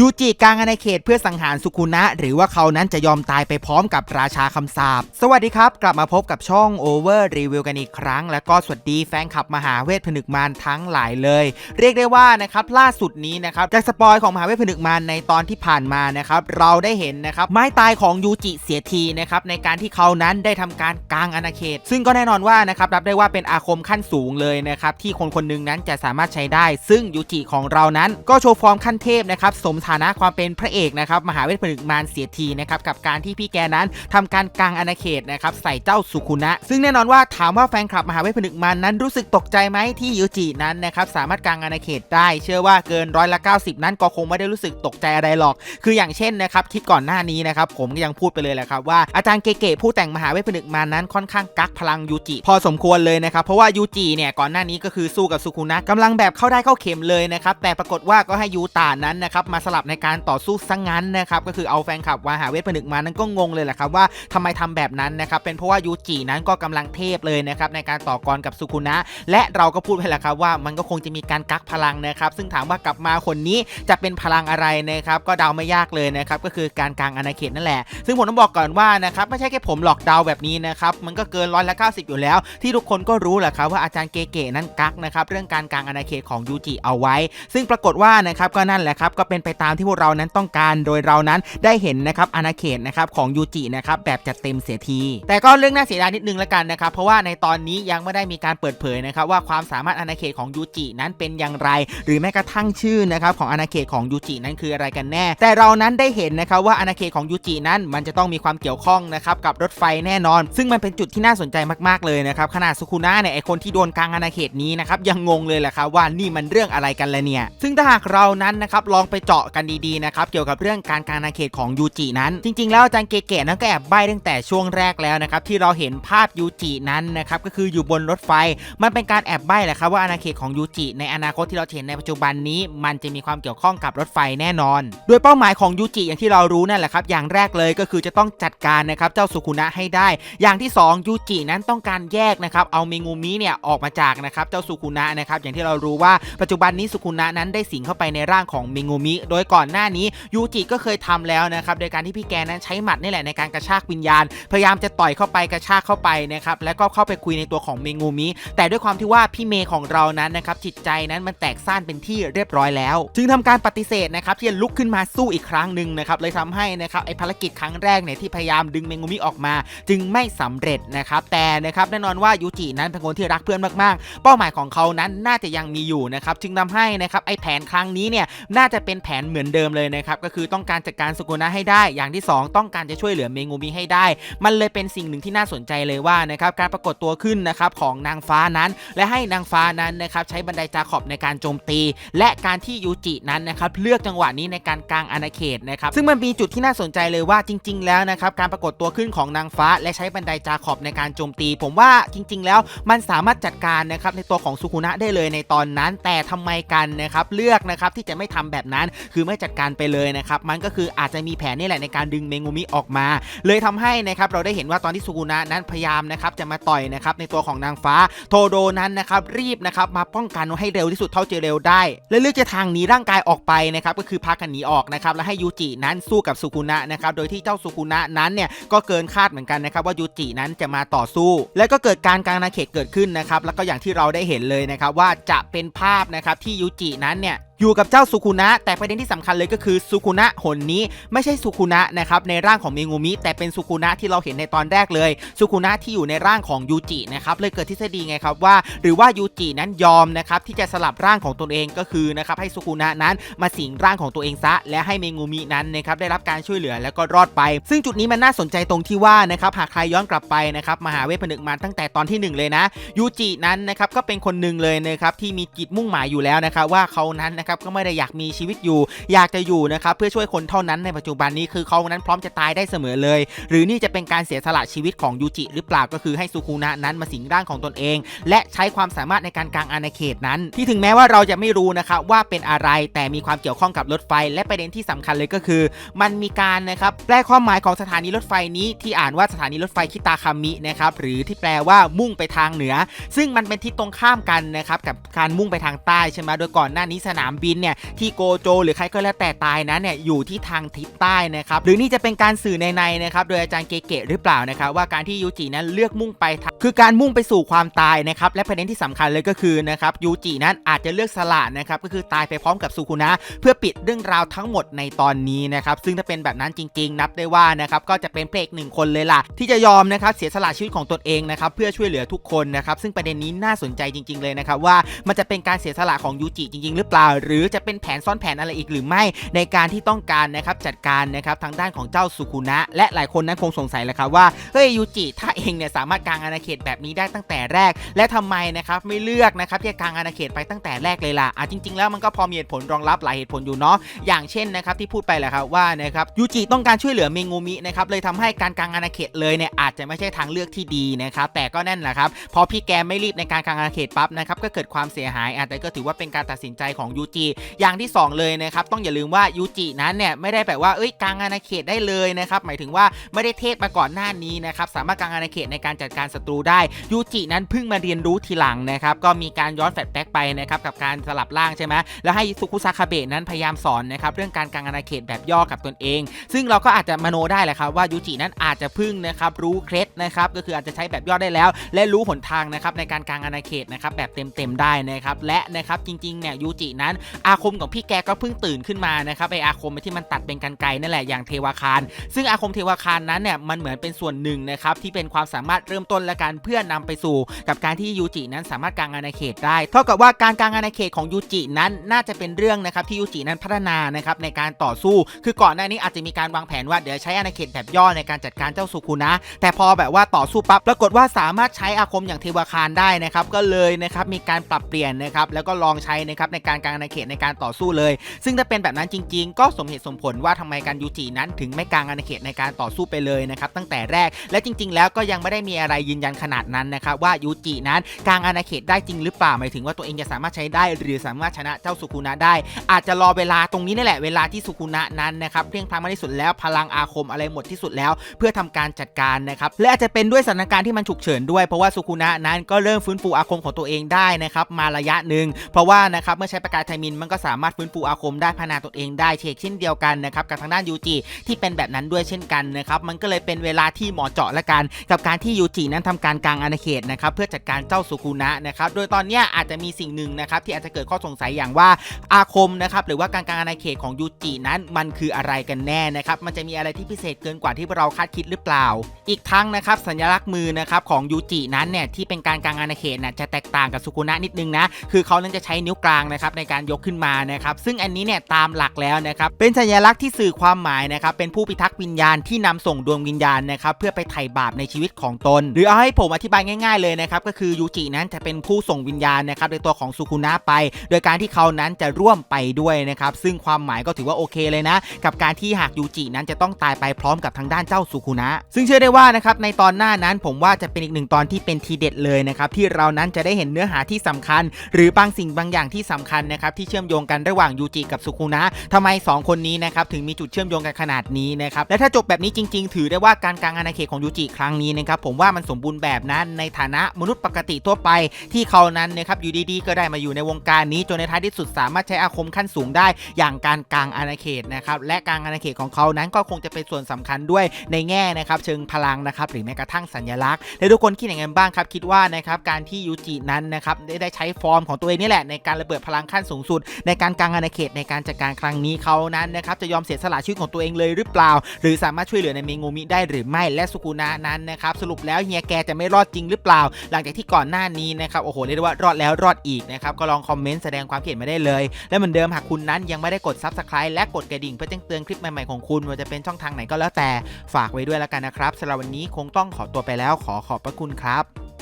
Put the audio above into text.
ยูจิกลางอาณาเขตเพื่อสังหารสุคุนะ หรือว่าเขานั้นจะยอมตายไปพร้อมกับราชาคำสาปสวัสดีครับ กลับมาพบกับช่อง Over Review กันอีกครั้ง แล้วก็สวัสดีแฟนคลับมหาเวทผนึกมารทั้งหลายเลย เรียกได้ว่านะครับล่าสุดนี้นะครับจากสปอยของมหาเวทผนึกมารในตอนที่ผ่านมานะครับเราได้เห็นนะครับไม้ตายของยูจิเสียทีนะครับในการที่เขานั้นได้ทำการกลางอาณาเขต ซึ่งก็แน่นอนว่านะครับรับได้ว่าเป็นอาคมขั้นสูงเลยนะครับที่คนคนหนึงนั้นจะสามารถใช้ได้ ซึ่งยูจิของเรานั้นก็โชว์ฟอร์มขั้นเทพนะครับสมฐานะความเป็นพระเอกนะครับมหาเวทผนึกมารเสียทีนะครับกับการที่พี่แกนั้นทำการกลางอาณาเขตนะครับใส่เจ้าสุคุนะ ซึ่งแน่นอนว่าถามว่าแฟนคลับมหาเวทผนึกมารนั้นรู้สึกตกใจไหมที่ยูจินั้นนะครับสามารถกลางอาณาเขตได้ เชื่อว่าเกินร้อยละ90 นั้นก็คงไม่ได้รู้สึกตกใจอะไรหรอก คืออย่างเช่นนะครับคลิปก่อนหน้านี้นะครับผมก็ยังพูดไปเลยแหละครับว่าอาจารย์เก๋ๆผู้แต่งมหาเวทผนึกมารนั้นค่อนข้างกักพลังยูจิพอสมควรเลยนะครับเพราะว่ายูจิเนี่ยก่อนหน้านี้ก็คือสู้กับสุคุนะกำลังแบบเข้าได้เข้าเข็มเลยนะครับแต่ปรากฏว่าก็ให้ยูตานั้นนะครับมาสลับในการต่อสู้ซะงงั้นนะครับก็คือเอาแฟนคลับมหาเวทผนึกมานั้นก็งงเลยแหละครับว่าทำไมทำแบบนั้นนะครับเป็นเพราะว่ายูจินั้นก็กำลังเทพเลยนะครับในการต่อกรกับสุคุนะ และเราก็พูดไปแล้วครับว่ามันก็คงจะมีการกักพลังนะครับซึ่งถามว่ากลับมาคนนี้จะเป็นพลังอะไรนะครับก็เดาไม่ยากเลยนะครับก็คือการกลางอาณาเขตนั่นแหละ ซึ่งผมต้องบอกก่อนว่านะครับไม่ใช่แค่ผมหลอกเดาแบบนี้นะครับมันก็เกินร้อยละ90อยู่แล้ว ที่ทุกคนก็รู้แหละครับว่าอาจารย์เก๋ๆนั้นกักนะครับเรื่องการกลางอาณาเขตของยูจิเอาไว้ ซึ่งปรากฏว่านะครับก็นั่นแหละครับก็เป็นไปตามที่พวกเรานั้นต้องการโดยเรานั้นได้เห็นนะครับอาณาเขตนะครับของยูจินะครับแบบจัดเต็มเสียที แต่ก็เรื่องน่าเสียดายนิดนึงละกันนะครับเพราะว่าในตอนนี้ยังไม่ได้มีการเปิดเผยนะครับว่าความสามารถอาณาเขตของยูจินั้นเป็นอย่างไร หรือแม้กระทั่งชื่อนะครับของอาณาเขตของยูจินั้นคืออะไรกันแน่ แต่เรานั้นได้เห็นนะครับว่าอาณาเขตของยูจินั้นมันจะต้องมีความเกี่ยวข้องนะครับกับรถไฟแน่นอน ซึ่งมันเป็นจุดที่น่าสนใจมากๆเลยนะครับขนาดสุคุนะเนี่ยไอคนที่โดนกลางอาณาเขตนี้นะครับยังงงเลยแหละครับว่านี่มันเรื่องอะไรกันละเนี่ย ซึ่งถ้าหากเรานั้นนะครับลองไปเจาะกันดีๆนะครับเกี่ยวกับเรื่องการกางอาเขตของยูจินั้น จริง ๆ แล้วอาจารย์เก๋ๆนั้นก็แอบใบ้ตั้งแต่ช่วงแรกแล้วนะครับที่เราเห็นภาพยูจินั้นนะครับก็คืออยู่บนรถไฟ มันเป็นการแอบใบ้แหละครับว่าอาณาเขตของยูจิในอนาคตที่เราเห็นในปัจจุบันนี้ มันจะมีความเกี่ยวข้องกับรถไฟแน่นอน โดยเป้าหมายของยูจิอย่างที่เรารู้นั่นแหละครับอย่างแรกเลยก็คือจะต้องจัดการนะครับเจ้าสุคุนะให้ได้ อย่างที่ 2 ยูจินั้นต้องการแยกนะครับเอาเมงูมิเนี่ยออกมาจากนะครับเจ้าสุคุนะนะครับอย่างที่เรารู้ว่าปัจจุบันนี้สุคุนะนั้นได้สิงเข้าไปในร่างของเมงูมิโดยก่อนหน้านี้ยูจิก็เคยทำแล้วนะครับโดยการที่พี่แกนั้นใช้หมัดนี่แหละในการกระชากวิญญาณ พยายามจะต่อยเข้าไปกระชากเข้าไปนะครับแล้วก็เข้าไปคุยในตัวของเมงูมิแต่ด้วยความที่ว่าพี่เมย์ของเรานั้นนะครับจิตใจนั้นมันแตกซ่านเป็นที่เรียบร้อยแล้ว จึงทำการปฏิเสธนะครับที่จะลุกขึ้นมาสู้อีกครั้งหนึ่งนะครับเลยทำให้นะครับไอภารกิจครั้งแรกเนี่ยที่พยายามดึงเมงูมิออกมา จึงไม่สำเร็จนะครับแต่นะครับแน่นอนว่ายูจินั้นเป็นคนที่รักเพื่อนมากๆ เป้าหมายของเขานั้นน่าจะยังมีอยู่นะครับจึงทำให้นะครับไอแผนครั้งนี้เนี่ยน่าจะเป็นแผนเหมือนเดิมเลยนะครับก็คือต้องการจัดการสุกุนะให้ได้ อย่างที่สองต้องการจะช่วยเหลือเมงูมิให้ได้ มันเลยเป็นสิ่งหนึ่งที่น่าสนใจเลยว่านะครับการปรากฏตัวขึ้นนะครับของนางฟ้านั้น และให้นางฟ้านั้นนะครับใช้บันไดจาขอบในการโจมตี และการที่ยูจินั้นนะครับเลือกจังหวะนี้ในการกลางอาณาเขตนะครับซึ่งมันมีจุดที่น่าสนใจเลยว่าจริง ๆ แล้วนะครับการปรากฏตัวขึ้นของนางฟ้า และใช้บันไดจาขอบในการโจมตี ผมว่าจริง ๆ แล้วมันสามารถจัดการนะครับในตัวของสุคุนะได้เลยในตอนนั้น แต่ทำไมกันนะครับเลือกนะครับที่จะไม่ทำแบบนั้น คือไม่จัดการไปเลยนะครับมันก็คืออาจจะมีแผนนี่แหละในการดึงเมงูมิออกมา เลยทำให้นะครับเราได้เห็นว่าตอนที่สุกุนะนั้นพยายามนะครับจะมาต่อยนะครับในตัวของนางฟ้าโทโดนั้นนะครับรีบนะครับมาป้องกันให้เร็วที่สุดเท่าจะเร็วได้ และเลือกจะทางหนีร่างกายออกไปนะครับก็คือพากันหนีออกนะครับและให้ยูจินั้นสู้กับสุกุนะนะครับโดยที่เจ้าสุกุนะนั้นเนี่ยก็เกินคาดเหมือนกันนะครับว่ายูจินั้นจะมาต่อสู้ และก็เกิดการกลางอาณาเขตเกิดขึ้นนะครับแล้วก็อย่างที่เราได้เห็นเลยนะครับว่าจะเป็นภาพนะครับที่ยูจินั้นเนี่ยอยู่กับเจ้าสุคุนะ แต่ประเด็นที่สำคัญเลยก็คือสุคุนะหนนี้ไม่ใช่สุคุนะนะครับในร่างของเมงูมิ แต่เป็นสุคุนะที่เราเห็นในตอนแรกเลยสุคุนะที่อยู่ในร่างของยูจินะครับเลยเกิดทฤษฎีไงครับว่า หรือว่ายูจินั้นยอมนะครับที่จะสลับร่างของตนเองก็คือนะครับให้สุคุนะนั้นมาสิงร่างของตัวเองซะ และให้เมงูมินั้นนะครับได้รับการช่วยเหลือแล้วก็รอดไป ซึ่งจุดนี้มันน่าสนใจตรงที่ว่านะครับหากใครย้อนกลับไปนะครับมหาเวทผนึกมาตั้งแต่ตอนที่หนึ่งเลยนะยูจินั้นนะครับก็เป็นคนหนึ่งเลยนะครับที่มีจิตมุ่งหมายอยู่แล้วนะครับว่าเขานั้นนะครับก็ไม่ได้อยากมีชีวิตอยู่ อยากจะอยู่นะครับเพื่อช่วยคนเท่านั้นในปัจจุบันนี้คือเขานั้นพร้อมจะตายได้เสมอเลย หรือนี่จะเป็นการเสียสละชีวิตของยูจิหรือเปล่าก็คือให้สุคุนะนั้นมาสิงร่างของตนเอง และใช้ความสามารถในการกลางอาณาเขตนั้น ที่ถึงแม้ว่าเราจะไม่รู้นะครับว่าเป็นอะไรแต่มีความเกี่ยวข้องกับรถไฟ และประเด็นที่สำคัญเลยก็คือ มันมีการนะครับแปลความหมายของสถานีรถไฟนี้ที่อ่านว่าสถานีรถไฟคิตาคามินะครับหรือที่แปลว่ามุ่งไปทางเหนือ ซึ่งมันเป็นทิศตรงข้ามกันนะครับกับการมุ่งไปทางใต้ใช่ไหมโดยก่อนหน้านี้สนามบินเนี่ยที่โกโจ หรือใครก็แล้วแต่ตายนั้นเนี่ยอยู่ที่ทางทิศใต้นะครับหรือนี่จะเป็นการสื่อในๆนนะครับโดยอาจารย์เกเกะหรือเปล่านะครับว่าการที่ยูจินั้นเลือกมุ่งไปคือการมุ่งไปสู่ความตายนะครับและประเด็นที่สำคัญเลยก็คือนะครับยูจินั้นอาจจะเลือกสละนะครับก็คือตายไปพร้อมกับสุคุนะเพื่อปิดเรื่องราวทั้งหมดในตอนนี้นะครับซึ่งถ้าเป็นแบบนั้นจริง ๆ นับได้ว่านะครับก็จะเป็นเพลกหนึ่งคนเลยล่ะ ที่จะยอมนะครับเสียสละชีวิตของตนเองนะครับเพื่อช่วยเหลือทุกคนนะครับซึ่งประเด็นนี้น่าสนใจจริง ๆ เลยนะครับว่ามันจะเป็นการเสียสละของยูจิจริง ๆ หรือเปล่าหรือจะเป็นแผนซ่อนแผนอะไรอีกหรือไม่ในการที่ต้องการนะครับจัดการนะครับทางด้านของเจ้าสุคุนะ และหลายคนนั้นคงสงสัยแหละครับว่าเฮ้ยยูจิถ้าเองเนี่ยสามารถกางอาณาเขตแบบนี้ได้ตั้งแต่แรก และทำไมนะครับไม่เลือกนะครับที่จะกางอาณาเขตไปตั้งแต่แรกเลยล่ะอะจริง ๆ แล้วมันก็พอมีเหตุผลรองรับหลายเหตุผลอยู่เนาะอย่างเช่นนะครับที่พูดไปแหละครับว่านะครับยูจิต้องการช่วยเหลือเมงูมินะครับเลยทำให้การกางอาณาเขตเลยเนี่ยอาจจะไม่ใช่ทางเลือกที่ดีนะครับแต่ก็แน่นแหละครับพอพี่แกไม่รีบในการกางอาณาเขตปั๊บนะครับก็เกิดความเสียหายอะแต่ก็ถือว่าเป็นการตัดสินใจของยูจิอย่างที่สองเลยนะครับต้องอย่าลืมว่ายูจินั้นเนี่ยไม่ได้แบบว่าเอ้ยกางอาณาเขตได้เลยนะครับหมายถึงว่าไม่ได้เทศมาก่อนหน้านี้นะครับสามารถกางอาณาเขตในการจัดการศัตรูได้ยูจินั้นเพิ่งมาเรียนรู้ทีหลังนะครับก็มีการย้อนแฟลชแบ็กไปนะครับกับการสลับร่างใช่ไหมแล้วให้ซุคุซาคาเบะนั้นพยายามสอนนะครับเรื่องการกางอาณาเขตแบบย่อกับตนเอง ซึ่งเราก็อาจจะมโนได้แหละครับว่ายูจินั้นอาจจะพึ่งนะครับรู้เคล็ดนะครับก็คืออาจจะใช้แบบย่อได้แล้ว และรู้หนทางนะครับในการกางอาณาเขตนะครับแบบเต็มๆได้นะครับและนะครับจริงๆเนี่ยยูจินั้นอาคมของพี่แกก็เพิ่งตื่นขึ้นมานะครับไออาคมที่มันตัดเป็นกันไกรนั่นแหละอย่างเทวาคาร ซึ่งอาคมเทวาคารนั้นเนี่ยมันเหมือนเป็นส่วนหนึ่งนะครับที่เป็นความสามารถเริ่มต้นและการเพื่อนำไปสู่ กับการที่ยูจินั้นสามารถกางอาณาเขตได้ เท่ากับว่าการกางอาณาเขตของยูจินั้นน่าจะเป็นเรื่องนะครับที่ยูจินั้นพัฒนานะครับในการต่อสู้ คือก่อนหน้านี้อาจจะมีการวางแผนว่าเดี๋ยวใช้อาณาเขตแบบย่อในการจัดการเจ้าสุคุนะ แต่พอแบบว่าต่อสู้ปั๊บปรากฏว่าสามารถใช้อาคมอย่างเทวาคารได้นะครับก็เลยนะครับมีการปรับเปลี่ยนนะครับแล้วก็ลองใช้นะครับในการกางอาณาเขตในการต่อสู้เลย ซึ่งถ้าเป็นแบบนั้นจริง ๆ ก็สมเหตุสมผลว่าทำไมการยูจินั้นถึงไม่กางอาณาเขตในการต่อสู้ไปเลยนะครับตั้งแต่แรกและจริง ๆ แล้วก็ยังไม่ได้มีอะไรยืนยันขนาดนั้นนะครับว่ายูจินั้นกางอาณาเขตได้จริงหรือเปล่าหมายถึงว่าตัวเองจะสามารถใช้ได้ หรือสามารถชนะเจ้าสุคุนะได้ อาจจะรอเวลาตรงนี้นี่แหละเวลาที่สุคุนะนั้นนะครับเพลียงพลังมากที่สุดแล้วพลังอาคมอะไรหมดที่สุดแล้ว เพื่อทำการจัดการนะครับและอาจจะเป็นด้วยสถานการณ์ที่มันฉุกเฉินด้วยเพราะว่าสุคุนะนั้นก็เริ่มฟื้นฟูอาคมของตัวเองได้นะครับมาระยะหนึ่งเพราะว่านะครับเมื่อใช้ประกายไทมนมันก็สามารถฟื้นฟูอาคมได้พัฒนาตัวเองได้เชกเช่นเดียวกันนะครับกับทางด้านยูจิที่เป็นแบบนั้นด้วยเช่นกันนะครับมันก็เลยเป็นเวลาที่เหมาะเจาะละกัน กับการที่ยูจินั้นทำการกลางอาณาเขตนะครับเพื่อจัดการเจ้าสุคุนะนะครับโดยตอนนี้อาจจะมีสิ่งหนึ่งนะครับที่อาจจะเกิดข้อสงสัยอย่างว่าอาคมนะครับหรือว่าการกลางอาณาเขตของยูจินั้นมันคืออะไรกันแน่นะครับมันจะมีอะไรที่พิเศษเกินกว่าที่เราคาดคิดหรือเปล่า อีกทั้งนะครับสัญลักษณ์มือนะครับของยูจินั้นเนี่ยที่เป็นการกลางอาณาเขตน่ะจะแตกต่างกับสุคุนะนิดนึงนะคือเขานั้นจะใช้นิ้วกลางนะครับในการยกขึ้นมานะครับซึ่งอันนี้เนี่ยตามหลักแล้วนะครับเป็นสัญลักษณ์ที่สื่อความหมายนะครับเป็นผู้พิทักษ์วิญญาณที่นำส่งดวงวิญญาณนะครับเพื่อไปไถ่บาปในชีวิตของตน หรือเอาให้ผมอธิบายง่าย ๆเลยนะครับก็คือยูจินั้นจะเป็นผู้ส่งวิญญาณนะครับในตัวของสุคุนะไป โดยการที่เขานั้นจะร่วมไปด้วยนะครับซึ่งความหมายก็ถือว่าโอเคเลยนะ กับการที่หากยูจินั้นจะต้องตายไปพร้อมกับทางด้านเจ้าสุคุนะ ซึ่งเชื่อได้ว่านะครับในตอนหน้านั้นผมว่าจะเป็นอีกหนึ่งตอนที่เป็นทีเด็ดเลยนะครับที่เรานั้นจะได้เห็นเนื้อหาที่สำคัญ หรือบางสิ่งบางอย่างที่สำคัญนะครับที่เชื่อมโยงกันระหว่างยูจิกับสุคุนะทำไมสองคนนี้นะครับถึงมีจุดเชื่อมโยงกันขนาดนี้นะครับและถ้าจบแบบนี้จริง ๆ ถือได้ว่าการกลางอาณาเขตของยูจิครั้งนี้นะครับผมว่ามันสมบูรณ์แบบนั้นในฐานะมนุษย์ปกติทั่วไป ที่เขานั้นนะครับอยู่ดีๆ ก็ได้มาอยู่ในวงการนี้จนในท้ายที่สุดสามารถใช้อาคมขั้นสูงได้ อย่างการกลางอาณาเขตนะครับและกลางอาณาเขตของเขานั้นก็คงจะเป็นส่วนสำคัญด้วยในแง่นะครับเชิงพลังนะครับหรือแม้กระทั่งสัญลักษณ์และทุกคนคิดอย่างไรบ้างครับคิดว่านะครับการที่ยูจินั้นนะครับได้ใช้ฟอร์มของตัวเองนี่แหละในการระเบิดพลังขั้นสูงสุด ในการกลางอาณาเขตในการจัดการครั้งนี้เขานั้นนะครับจะยอมเสียสละชีวิตของตัวเองเลยหรือเปล่า หรือสามารถช่วยเหลือในเมงูมิได้หรือไม่และสุกุนะนั้นนะครับสรุปแล้วเฮียแกจะไม่รอดจริงหรือเปล่า หลังจากที่ก่อนหน้านี้นะครับโอ้โหเรียกได้ว่ารอดแล้วรอดอีกนะครับก็ลองคอมเมนต์แสดงความคิดเห็นมาได้เลย และเหมือนเดิมหากคุณนั้นยังไม่ได้กด Subscribe และกดกระดิ่งเพื่อแจ้งเตือนคลิปใหม่ๆของคุณว่าจะเป็นช่องทางไหนก็แล้วแต่ฝากไว้ด้วยแล้วกันนะครับสำหรับวันนี้คงต้องขอตัวไปแล้วขอขอบพระคุณครับ